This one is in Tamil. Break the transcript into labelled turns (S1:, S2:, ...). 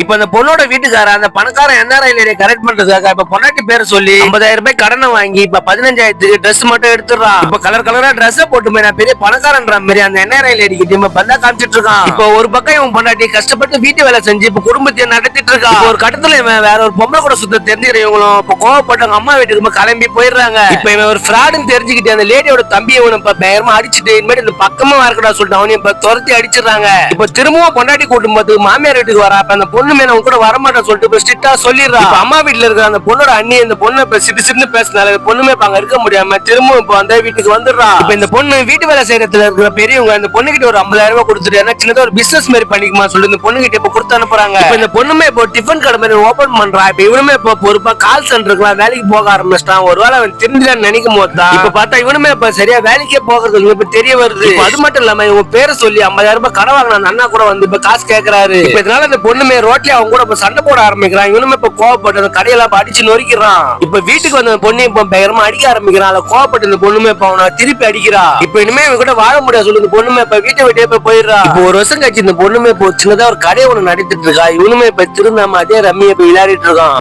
S1: இப்ப அந்த பொண்ணோட வீட்டுக்கார அந்த பணக்கார என்ஆர்ஐ லேடியை கரெக்ட் பண்றதுக்காக இப்ப பொண்டாட்டி பேரை சொல்லி 50000 ரூபாய் கடனை வாங்கி இப்ப பதினஞ்சாயிரத்துக்கு ட்ரெஸ் மட்டும் எடுத்துறான் இப்ப கலர் கலரா ட்ரெஸ் போட்டு போய் நான் பெரிய பணக்காரன்ற மாதிரி அந்த என்ஆர்ஐ லேடி கிட்ட இப்ப பந்தா காமிச்சிட்டு இருக்கான். இப்ப ஒரு பக்கம் இவன் பொண்டாட்டி கஷ்டப்பட்டு வீட்டு வேலை செஞ்சு இப்ப குடும்பத்தை நடத்திட்டு இருக்கான் ஒரு கட்டத்துல இவன் வேற ஒரு பொம்பளை கூட சுத்த தெரிஞ்சுக்கிற இவங்களும் இப்ப கோவப்பட்டவங்க அம்மா வீட்டுக்கு கிளம்பி போயிடுறாங்க. இப்ப இவன் ஒரு ஃப்ராடுன்னு தெரிஞ்சுக்கிட்டு அந்த லேடியோட தம்பி இவனை இப்ப பயங்கரமா அடிச்சுட்டு இனிமேல் இந்த பக்கமா இருக்கடா சொல்லிட்டு அவனையும் இப்ப துரத்தி அடிச்சிடுறாங்க. இப்ப திரும்பவும் பொண்டாட்டி கூட்டும் போது மாமியார் வீட்டுக்கு வரா அப்ப அந்த பொண்ணு மேல அவங்க கூட வரமாட்டேன் சொல்லிட்டு ஸ்ட்ரிக்டா சொல்லிடுறா. அம்மா வீட்டுல இருக்கிற அந்த பொண்ணோட அண்ணி இந்த பொண்ணு இப்ப சிட்டு சிட்டு பேசினால பொண்ணுமே இப்ப அங்க இருக்க முடியாம திரும்பவும் இப்ப அந்த வீட்டுக்கு வந்துடுறா. இப்ப இந்த பொண்ணு வீட்டு வேலை செய்யறதுல இருக்கிற பெரியவங்க இந்த பொண்ணு கிட்ட ஒரு 50000 ரூபாய் கொடுத்துட்டு ஏன்னா சின்னதா ஒரு பிசினஸ் மாதிரி பண்ணிக்குமா சொல்லி இந்த பொண்ணு கிட்ட இப்ப கொடுத்து அனுப்புறாங்க. இப்ப இந்த பொண்ணுமே இப்போ டிஃபன் கடை மாதிரி ஓபன் பண்றா. இப்ப இவனுமே இப்போ பொறுப்பா கால் சென்டருக்குலாம் வேலைக்கு போக ஆரம்பிச்சிட்டான். ஒருவேளை அவன் திருந்திலான்னு நினைக்கும் போது தான் இப்ப பார்த்தா இவனுமே இப்ப சரியா வேலைக்கே போகிறது இப்ப தெரிய வருது. அது மட்டும் இல்லாம இவன் பேரை சொல்லி 50000 ரூபாய் கடன் வாங்கின அண்ணா கூட வந்து இப்ப காசு கேக்குறாரு. இப்ப இதனால இந்த பொண்ணுமே ரோட்லயே அவங்க கூட இப்ப சண்டை போட ஆரம்பிக்கிறான் இவனுமே இப்ப கோவப்பட்டு அந்த கடையெல்லாம் இப்ப அடிச்சு நொறுக்கிறான் இப்ப வீட்டுக்கு வந்த பொண்ணு இப்ப பயங்கரமா அடிக்க ஆரம்பிக்கிறான். அதுல கோவப்பட்டு இந்த பொண்ணுமே இப்ப அவனை திருப்பி அடிக்கிறா. இப்ப இனிமே இவன் கூட வாழ முடியாது. சொல்லு இந்த பொண்ணுமே இப்ப வீட்டை விட்டே போய் போயிடுறா. இப்ப ஒரு வருஷம் கழிச்சு இந்த பொண்ணுமே இப்போ சின்னதா ஒரு கடையை ஒண்ணு நடத்திட்டு இருக்கா. இவனுமே இப்ப திருந்தாம அதே ரம்மியை இப்ப விளையாடிட்டு இருக்கான்.